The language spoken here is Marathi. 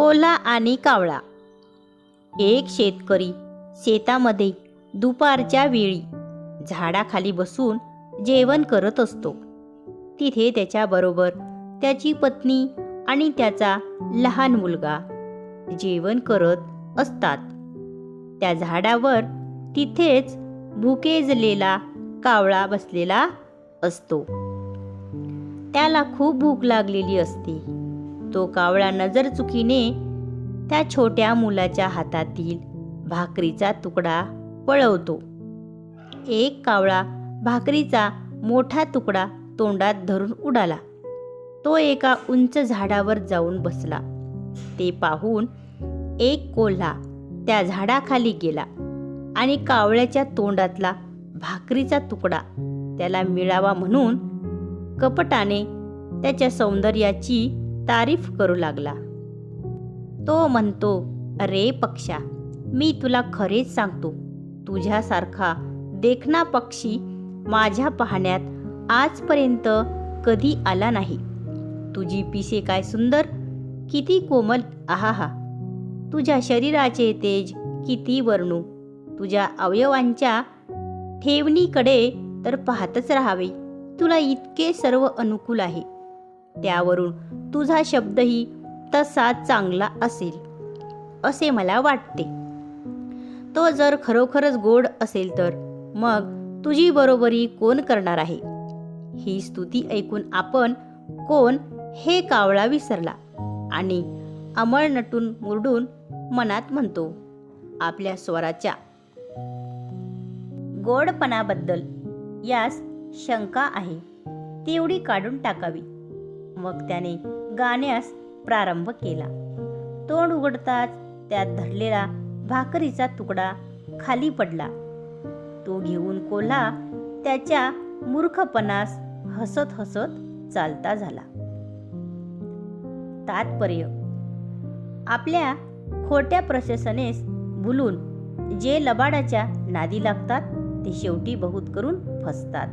कोला आणि कावळा. एक शेतकरी शेतामध्ये दुपारच्या वेळी झाडाखाली बसून जेवण करत असतो. तिथे त्याच्याबरोबर त्याची पत्नी आणि त्याचा लहान मुलगा जेवण करत असतात. त्या झाडावर तिथेच भुकेजलेला कावळा बसलेला असतो. त्याला खूप भूक लागलेली असते. तो कावळा नजर चुकीने त्या छोट्या मुलाच्या हातातील भाकरीचा तुकडा पळवतो. एक कावळा भाकरीचा मोठा तुकडा तोंडात धरून उडाला. तो एका उंच झाडावर जाऊन बसला. ते पाहून एक कोल्हा त्या झाडाखाली गेला आणि कावळ्याच्या तोंडातला भाकरीचा तुकडा त्याला मिळावा म्हणून कपटाने त्याच्या सौंदर्याची तारीफ करू लागला. तो म्हणतो अरे पक्षा मी तुला खरेच सांगतो. तुझ्यासारखा देखना पक्षी माझ्या पाहण्यात आजपर्यंत कधी आला नाही. तुझी पिसे काय सुंदर किती कोमल आहाहा. तुझ्या शरीराचे तेज किती वर्णू तुझ्या अवयवांच्या ठेवणीकडे तर पाहतच राहावे. तुला इतके सर्व अनुकूल आहे. त्यावरून तुझा शब्दही तसा चांगला असेल असे मला वाटते. तो जर खरोखरच गोड असेल तर मग तुझी बरोबरी कोण करणार आहे? ही स्तुती ऐकून आपण कोण हे कावळा विसरला आणि अमळ नटून मुरडून मनात म्हणतो आपल्या स्वराच्या. गोडपणाबद्दल यास शंका आहे तेवढी काढून टाकावी. मग त्याने गाण्यास प्रारंभ केला. तोंड उघडताच त्यात धरलेला भाकरीचा तुकडा खाली पडला. तो घेऊन कोल्हा त्याच्या मूर्खपणास हसत हसत चालता झाला. तात्पर्य आपल्या खोट्या प्रशासनेस भुलून जे लबाडाच्या नादी लागतात ते शेवटी बहुत करून फसतात.